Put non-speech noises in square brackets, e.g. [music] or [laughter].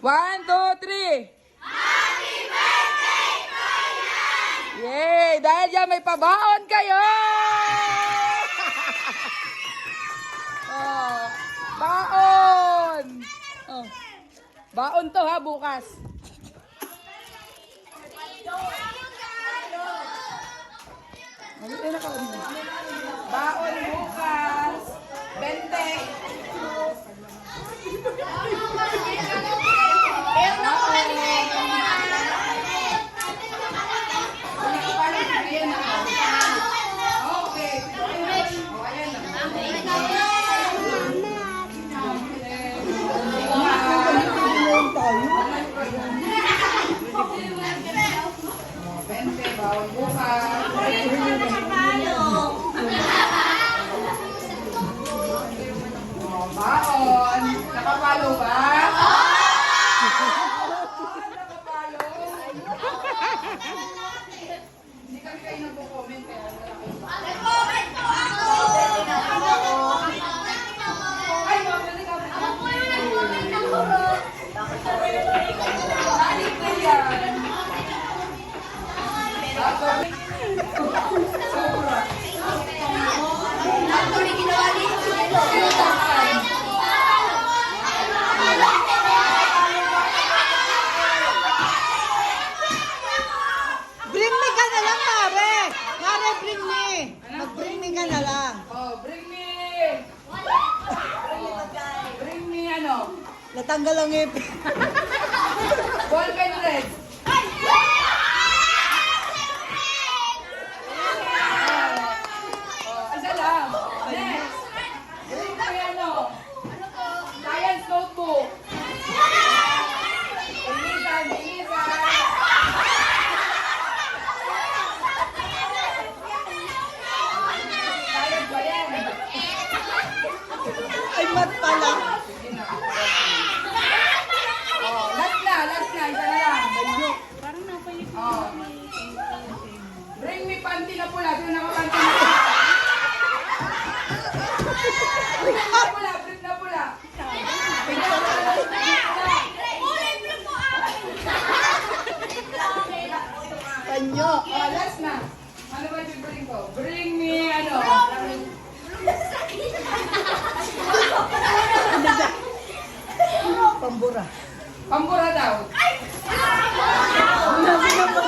One, two, three. Happy birthday, Yay! Dahil dyan may pabaon kayo! [laughs] oh, baon! Oh. Baon to ha, bukas. Baon bukas. Bente. Nakapalo ba? Nakapalo. Hindi kami kayo nagko-comment kaya wala kayo. Ay, mabalik ako. Balik ko yan. Sobra. Bring me ka na lang. Oh, bring me! Oh, bring me ano? Natanggal ang ngipin. 100! Panty na pula. Sino nakapanty na pula? Na pula, bring na pula. Panyo. Oh, last na. Ano ba yung bring ko? Bring me, ano? Pambura. Pambura daw. Ng pambura.